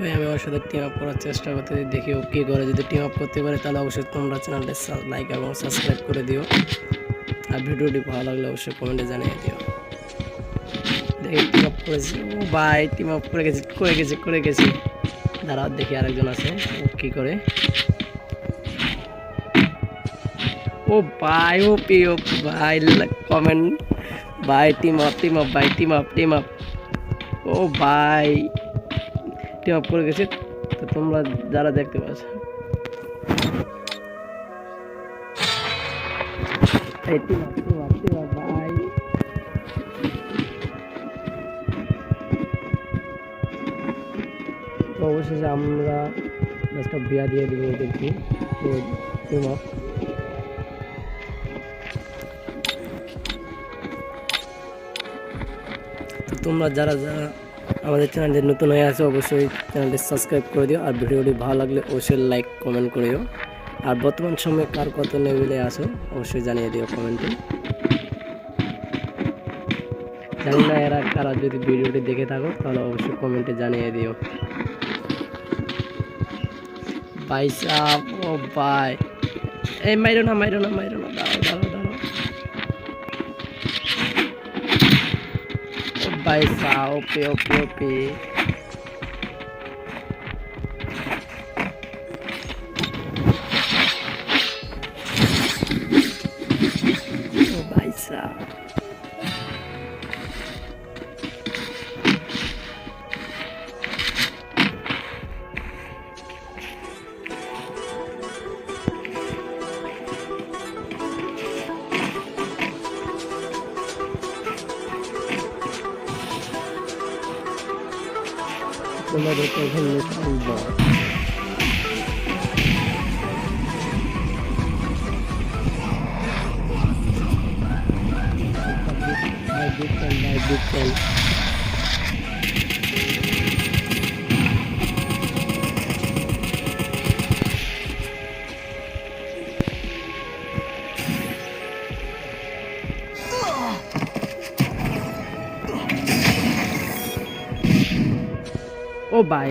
ভাই আমি ওর সাথে টিম আপ করার চেষ্টা করতে দেখি ও কী করে। যদি টিম আপ করতে পারে, তাহলে অবশ্যই তোমরা চ্যানেলটা লাইক এবং সাবস্ক্রাইব করে দিও। আর ভিডিওটি ভালো লাগলে অবশ্যই কমেন্টে জানিয়ে দিও। দেখি টিম আপ করেছি। ও ভাই টিম আপ করে গেছি করে গেছি করে গেছি। দাঁড়াও, দেখি আরেকজন আছে, ও কী করে। ও ভাই, ও পি ও ভাই কমেন্ট ভাই টিম আপ টিম আপ ভাই টিম আপ টিম আপ ও ভাই। টিম আপ করে গেছি, তো তোমরা যারা দেখতে পাচ্ছ। ভাই। তো অবশেষে আমরা দশটা বিয়া দিয়ে দিব আপ তো তোমরা যারা যারা আমাদের চ্যানেলটি নতুন হয়ে আছে, অবশ্যই চ্যানেলটি সাবস্ক্রাইব করে দিও। আর ভিডিওটি ভালো লাগলে অবশ্যই লাইক কমেন্ট করিও। আর বর্তমান সময়ে কার কত লেভেলে আসো অবশ্যই জানিয়ে দিও কমেন্টে জানি না এরা কারা, যদি ভিডিওটি দেখে থাকো, তাহলে অবশ্যই কমেন্টে জানিয়ে দিও। ভাই সাহ ও ভাই। এই মাইরো না মাইরো না মাইরো না ও ভাই সাহ ওপে ওপে Numarit ang helmet ang iba. Bagit, bagit, bagit, bagit. Oh, or buy